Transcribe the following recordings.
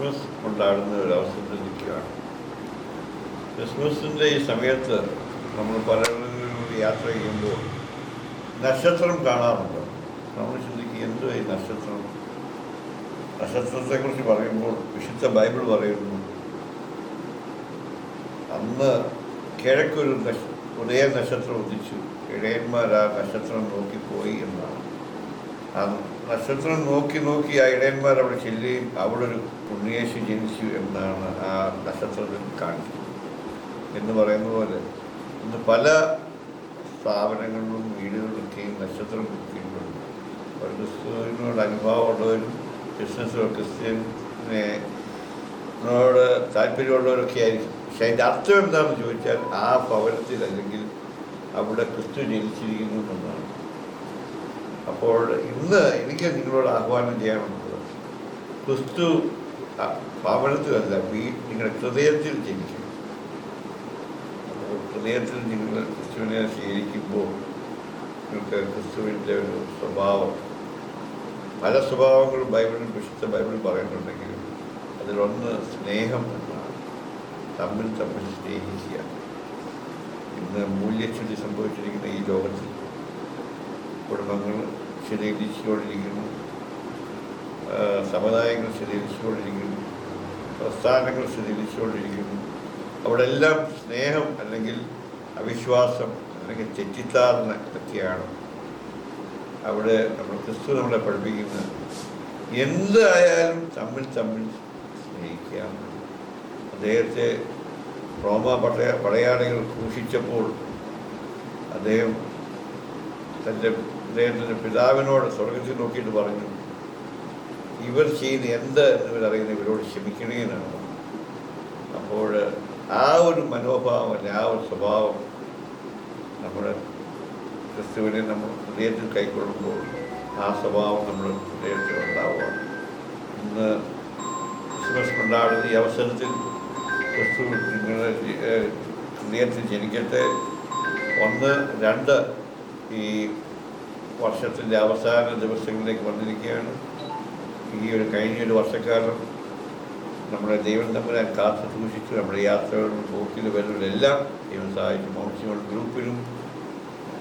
Christmas കൊണ്ടാടുന്ന ഒരു അവസരത്തിൽ നിൽക്കുകയാണ് ക്രിസ്മസിന്റെ ഈ സമയത്ത് നമ്മൾ പല യാത്ര ചെയ്യുമ്പോൾ നക്ഷത്രം കാണാറുണ്ട്. നമ്മൾ ചിന്തിക്കുക എന്തോ ഈ നക്ഷത്രം? നക്ഷത്രത്തെക്കുറിച്ച് പറയുമ്പോൾ വിശുദ്ധ ബൈബിൾ പറയുന്നു അന്ന് കിഴക്കൊരു നക്ഷ ഉദയ നക്ഷത്രം ഉദിച്ചു. ഇടയന്മാർ ആ നക്ഷത്രം നോക്കിപ്പോയി എന്നാണ്. നക്ഷത്രം നോക്കി നോക്കി ആ ഇടയന്മാർ അവിടെ ചെല്ലുകയും അവിടെ ഒരു പുണ്യേശു ജനിച്ചു എന്നാണ് ആ നക്ഷത്രത്തിൽ കാണിക്കുന്നത്. എന്ന് പറയുന്ന പോലെ ഇന്ന് പല സ്ഥാപനങ്ങളിലും വീടുകളിലൊക്കെയും നക്ഷത്രം നോക്കിയിട്ടുണ്ട് ഒരു ക്രിസ്തുവിനോട് അനുഭവമുള്ളവരും ബിസിനസ്സോ ക്രിസ്ത്യനോട് താല്പര്യമുള്ളവരൊക്കെ ആയിരിക്കും. പക്ഷെ അതിന്റെ അർത്ഥം എന്താണെന്ന് ചോദിച്ചാൽ ആ ഭവനത്തിൽ അല്ലെങ്കിൽ അവിടെ ക്രിസ്തു ജനിച്ചിരിക്കുന്നു എന്നാണ്. അപ്പോൾ ഇന്ന് എനിക്ക് നിങ്ങളോട് ആഹ്വാനം ചെയ്യാനുള്ളത് ക്രിസ്തു ഭവനത്തിലല്ല വീ നിങ്ങളുടെ ഹൃദയത്തിൽ ജനിക്കും. അപ്പോൾ ഹൃദയത്തിൽ നിങ്ങൾ ക്രിസ്തുവിനെ സ്വീകരിക്കുമ്പോൾ നിങ്ങൾക്ക് ക്രിസ്തുവിന്റെ ഒരു സ്വഭാവം പല സ്വഭാവങ്ങളും ബൈബിളിൽ വിശുദ്ധ ബൈബിളിൽ പറയുന്നുണ്ടെങ്കിലും അതിലൊന്ന് സ്നേഹം എന്നാണ്. തമ്മിൽ തമ്മിൽ സ്നേഹിക്കുക. ഇന്ന് മൂല്യച്യുതി സംഭവിച്ചിരിക്കുന്ന ഈ ലോകത്തിൽ കുടുംബങ്ങൾ ശരീരിച്ചുകൊണ്ടിരിക്കുന്നു ആ, സമുദായങ്ങൾ ശരീരിച്ചുകൊണ്ടിരിക്കുന്നു പ്രസ്ഥാനങ്ങൾ ശരീരിച്ചുകൊണ്ടിരിക്കുന്നു അവിടെ എല്ലാം സ്നേഹം അല്ലെങ്കിൽ അവിശ്വാസം അല്ലെങ്കിൽ തെറ്റിദ്ധാരണ ഒക്കെയാണ്. അവിടെ നമ്മൾ ക്രിസ്തു നമ്മളെ പഠിപ്പിക്കുന്നത്. എന്തായാലും തമ്മിൽ തമ്മിൽ സ്നേഹിക്കുക അദ്ദേഹത്തെ റോമ പടയ പടയാളികൾ ക്രൂശിച്ചപ്പോൾ അദ്ദേഹം തന്റെ അദ്ദേഹത്തിന്റെ പിതാവിനോട് സ്വർഗത്തിൽ നോക്കിയിട്ട് പറഞ്ഞു ഇവർ ചെയ്യുന്ന എന്ത് എന്നിവരറിയുന്ന ഇവരോട് ക്ഷമിക്കണേ എന്നാണ്. അപ്പോൾ ആ ഒരു മനോഭാവം അല്ലെ ആ ഒരു സ്വഭാവം നമ്മുടെ ക്രിസ്തുവിനെ നമ്മൾ ഹൃദയത്തിൽ കൈക്കൊള്ളുമ്പോൾ ആ സ്വഭാവം നമ്മൾ ഹൃദയത്തിൽ ഉണ്ടാവുക ഇന്ന് ക്രിസ്മസ് കൊണ്ടാടുന്ന ഈ അവസരത്തിൽ ക്രിസ്തു നിങ്ങളുടെ ഹൃദയത്തിൽ ജനിക്കട്ടെ. ഒന്ന് രണ്ട് ഈ വർഷത്തിന്റെ അവസാന ദിവസങ്ങളിലേക്ക് വന്നിരിക്കുകയാണ്. ഈ ഒരു കഴിഞ്ഞൊരു വർഷക്കാലം നമ്മുടെ ദൈവം തമ്മിലെ കാത്തു സൂക്ഷിച്ചു നമ്മുടെ യാത്രകളും പോക്കിലും വരുന്നതിലെല്ലാം ദൈവം സഹായിച്ചു. മൗസിമോൾ ഗ്രൂപ്പിലും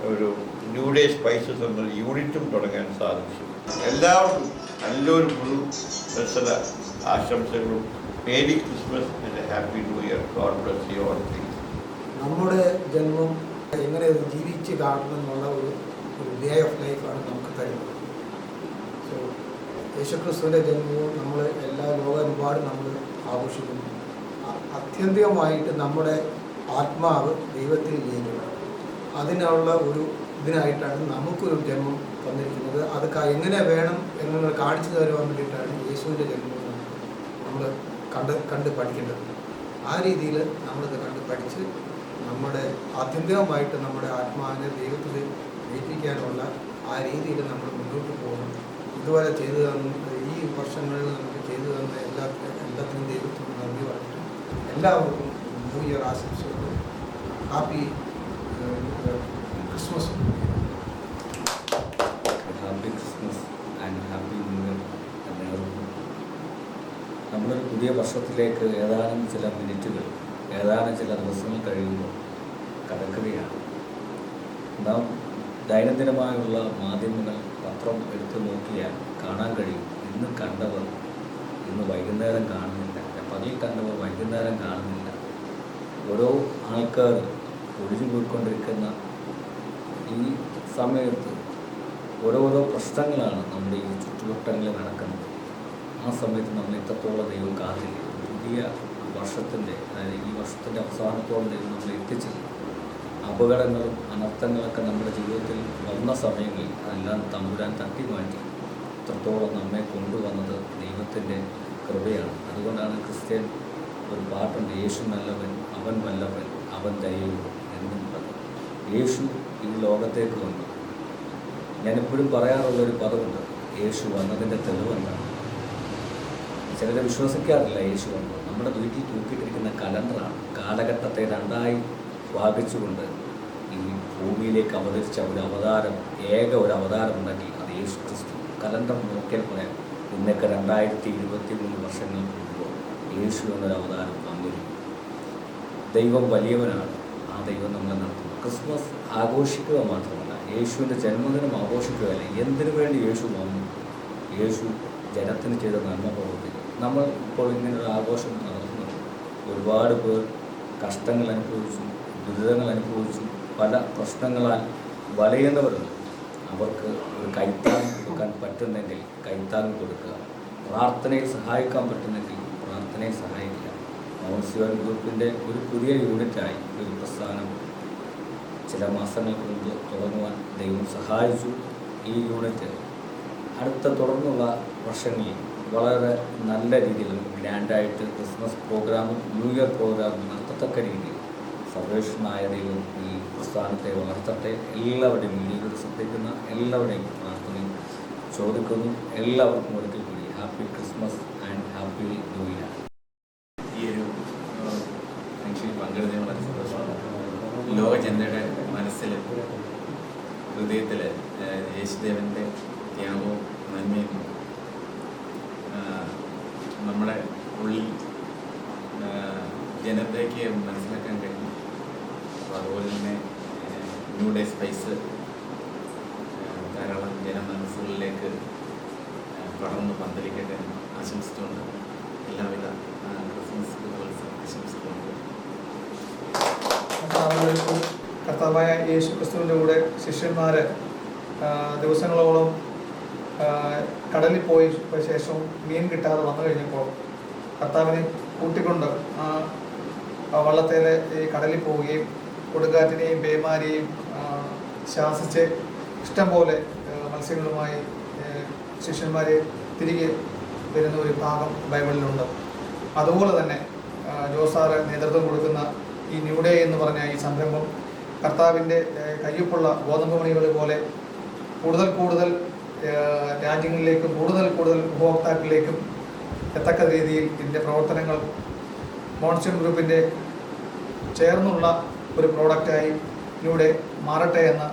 ഒരു ന്യൂ ഡേ സ്പൈസസ് എന്നൊരു യൂണിറ്റും തുടങ്ങാൻ സാധിച്ചു. എല്ലാവർക്കും നല്ലൊരു പുതു വത്സര ആശംസകളും. Merry Christmas and happy New Year. God bless you all. നമ്മുടെ ജന്മം എങ്ങനെ ജീവിച്ച് കാണണം എന്നുള്ള ഒരു ഒരു വേ ഓഫ് ലൈഫാണ് നമുക്ക് തരുന്നത്. സോ യേശുക്രിസ്തുവിന്റെ ജന്മവും നമ്മൾ എല്ലാ ലോകമെമ്പാടും നമ്മൾ ആഘോഷിക്കുന്നു. അത്യന്തികമായിട്ട് നമ്മുടെ ആത്മാവ് ദൈവത്തിൽ ലയിക്കണം അതിനുള്ള ഒരു ഇതിനായിട്ടാണ് നമുക്കൊരു ജന്മം തന്നിരിക്കുന്നത്. അത് എങ്ങനെ വേണം എന്നുള്ളത് കാണിച്ചു തരുവാൻ വേണ്ടിയിട്ടാണ് യേശുവിന്റെ ജന്മം നമ്മൾ കണ്ട് കണ്ട് പഠിക്കേണ്ടത്. ആ രീതിയിൽ നമ്മളിത് കണ്ട് പഠിച്ച് നമ്മുടെ ആത്യന്തികമായിട്ട് നമ്മുടെ ആത്മാവിനെ ദൈവത്തിൽ ലയിപ്പിക്കാനുള്ള ആ രീതിയിൽ നമ്മൾ മുന്നോട്ട് പോകണം. ഇതുവരെ ചെയ്തു തന്ന. ഈ വർഷങ്ങളിൽ നമുക്ക് ചെയ്തു തന്ന എല്ലാ എല്ലാത്തിനും ദൈവത്തിന് നന്ദി പറഞ്ഞിട്ട് എല്ലാവർക്കും ന്യൂ ഇയർ ആശംസകളും. Happy Christmas. Happy Christmas and happy New Year എല്ലാവർക്കും. നമ്മളൊരു പുതിയ വർഷത്തിലേക്ക് ഏതാനും ചില മിനിറ്റുകൾ ഏതാനും ചില ദിവസങ്ങൾ കഴിയുമ്പോൾ കടക്കുകയാണ്. നാം ദൈനംദിനമായുള്ള മാധ്യമങ്ങൾ പത്രം എടുത്തു നോക്കിയാൽ കാണാൻ കഴിയും. ഇന്ന് കണ്ടവർ ഇന്ന് വൈകുന്നേരം കാണുന്നില്ല. പകൽ കണ്ടവർ വൈകുന്നേരം കാണുന്നില്ല. ഓരോ ആൾക്കാർ ഒഴിഞ്ഞു പോയിക്കൊണ്ടിരിക്കുന്ന ഈ സമയത്ത് ഓരോരോ പ്രശ്നങ്ങളാണ് നമ്മുടെ ഈ ചുറ്റുവട്ടങ്ങളിൽ നടക്കുന്നത്. ആ സമയത്ത് നമ്മൾ എത്രത്തോളം ദൈവം കാത്തിരിക്കും പുതിയ വർഷത്തിന്റെ അതായത് ഈ വർഷത്തിന്റെ അവസാനത്തോളം ദൈവം നമ്മൾ എത്തിച്ചത് അപകടങ്ങളും അനർത്ഥങ്ങളൊക്കെ നമ്മുടെ ജീവിതത്തിൽ വന്ന സമയങ്ങളിൽ അതെല്ലാം തമ്പുരാൻ തട്ടി മാറ്റി എത്രത്തോളം നമ്മെ കൊണ്ടുവന്നത് ദൈവത്തിന്റെ കൃപയാണ്. അതുകൊണ്ടാണ് ക്രിസ്ത്യൻ ഒരു പാട്ടുണ്ട് യേശു നല്ലവൻ അവൻ വല്ലവൻ അവൻ ദൈവം എന്നും പറഞ്ഞു യേശു ഈ ലോകത്തേക്ക് വന്നു. ഞാനെപ്പോഴും പറയാറുള്ള ഒരു പദമുണ്ട് യേശു വന്നതിന്റെ തെളിവെന്താണ് ചിലർ വിശ്വസിക്കാറില്ല യേശു വന്നു നമ്മുടെ വീട്ടിൽ തൂക്കിയിട്ടിരിക്കുന്ന കലണ്ടറാണ്. കാലഘട്ടത്തെ രണ്ടായി ഭാഗിച്ചുകൊണ്ട് ഈ ഭൂമിയിലേക്ക് അവതരിച്ച ഒരു അവതാരം ഏക ഒരു അവതാരം ഉണ്ടെങ്കിൽ അത് യേശു ക്രിസ്തു കലണ്ടർ നോക്കിയാൽ പറയാം ഇന്നൊക്കെ രണ്ടായിരത്തി ഇരുപത്തി മൂന്ന് വർഷങ്ങൾക്ക് മുമ്പ് യേശു എന്നൊരു അവതാരം വന്നിരുന്നു. ദൈവം വലിയവനാണ്. ആ ദൈവം നമ്മളെ നടത്തുന്നു. ക്രിസ്മസ് ആഘോഷിക്കുക മാത്രമല്ല യേശുവിന്റെ ജന്മദിനം ആഘോഷിക്കുകയല്ല എന്തിനു വേണ്ടി യേശു വന്നു? യേശു ജനത്തിന് ചെയ്ത നന്മ പ്രവർത്തിക്കും നമ്മൾ ഇപ്പോൾ ഇങ്ങനൊരു ആഘോഷം നടത്തുന്നത് ഒരുപാട് പേർ കഷ്ടങ്ങൾ അനുഭവിച്ചു. ദുരിതങ്ങൾ അനുഭവിച്ചു പല പ്രശ്നങ്ങളാൽ വലയുന്നവരുണ്ട്. അവർക്ക് ഒരു കൈത്താങ് കൊടുക്കാൻ പറ്റുന്നെങ്കിൽ കൈത്താങ് കൊടുക്കുക. പ്രാർത്ഥനയിൽ സഹായിക്കാൻ പറ്റുന്നെങ്കിൽ പ്രാർത്ഥനയിൽ സഹായിക്കുക. മൗൺസിയോൻ ഗ്രൂപ്പിന്റെ ഒരു പുതിയ യൂണിറ്റായി ഒരു പ്രസ്ഥാനം ചില മാസങ്ങൾക്ക് മുമ്പ് തുടങ്ങുവാൻ ദൈവം സഹായിച്ചു ഈ യൂണിറ്റ്. അടുത്ത തുടർന്നുള്ള വർഷങ്ങളിൽ വളരെ നല്ല രീതിയിൽ ഗ്രാൻഡായിട്ട് ക്രിസ്മസ് പ്രോഗ്രാമും ന്യൂ ഇയർ പ്രോഗ്രാമും നടത്തത്തക്ക രീതിയിൽ സർവേഷനായ ദൈവം ഈ പ്രസ്ഥാനത്തെ വളർത്തട്ടെ. എല്ലാവരുടെയും വീടുകൾ ശ്രദ്ധിക്കുന്ന എല്ലാവരുടെയും പ്രാർത്ഥനയും ചോദിക്കുന്നു. എല്ലാവർക്കും ഒരിക്കൽ കൂടി happy Christmas and happy New Year. ഈ ഒരു ഫംഗ്ഷനിൽ പങ്കെടുത്തതിന് വളരെ സന്തോഷമാണ്. ലോക ജനതയുടെ മനസ്സിൽ ഹൃദയത്തിൽ യേശുദേവന്റെ ത്യാഗവും നന്മയും നമ്മുടെ ഉള്ളിൽ ജനതയ്ക്ക് മനസ്സിലാക്കാൻ കഴിയും. അപ്പോൾ അതുപോലെ തന്നെ ന്യൂ ഡേ സ്പൈസ് ധാരാളം ജനമനസ്സുകളിലേക്ക് പടർന്ന് പന്തലിക്കട്ടെ ആശംസിച്ചുകൊണ്ട് എല്ലാവിധ ക്രിസ്മസ് പുതുവത്സരം ആശംസിച്ചുകൊണ്ട്. കർത്താവായ യേശു ക്രിസ്തുവിന്റെ കൂടെ ശിഷ്യന്മാർ ദിവസങ്ങളോളം കടലിൽ പോയി ശേഷം മീൻ കിട്ടാതെ വന്നു കഴിഞ്ഞപ്പോൾ കർത്താവിനെ കൂട്ടിക്കൊണ്ട് ആ വള്ളത്തേലെ ഈ കടലിൽ പോവുകയും കൊടുങ്കാറ്റിനെയും പേമാരിയെയും ആ, ശാസിച്ച് ഇഷ്ടം പോലെ ആ, മത്സ്യങ്ങളുമായി ശിഷ്യന്മാരെ തിരികെ വരുന്ന ഒരു ഭാഗം ബൈബിളിലുണ്ട്. അതുപോലെ തന്നെ ജോസാറ് നേതൃത്വം കൊടുക്കുന്ന ഈ ന്യൂഡേ എന്ന് പറഞ്ഞ ഈ സംരംഭം കർത്താവിന്റെ കയ്യൊപ്പുള്ള ഗോതമ്പ് മണികൾ പോലെ കൂടുതൽ കൂടുതൽ രാജ്യങ്ങളിലേക്കും കൂടുതൽ കൂടുതൽ ഉപഭോക്താക്കളിലേക്കും എത്തക്ക രീതിയിൽ ഇതിന്റെ പ്രവർത്തനങ്ങൾ മോൺസ്റ്റർ ഗ്രൂപ്പിന്റെ ചേർന്നുള്ള ഒരു പ്രോഡക്റ്റായി ഇതിലൂടെ മാറട്ടെ എന്ന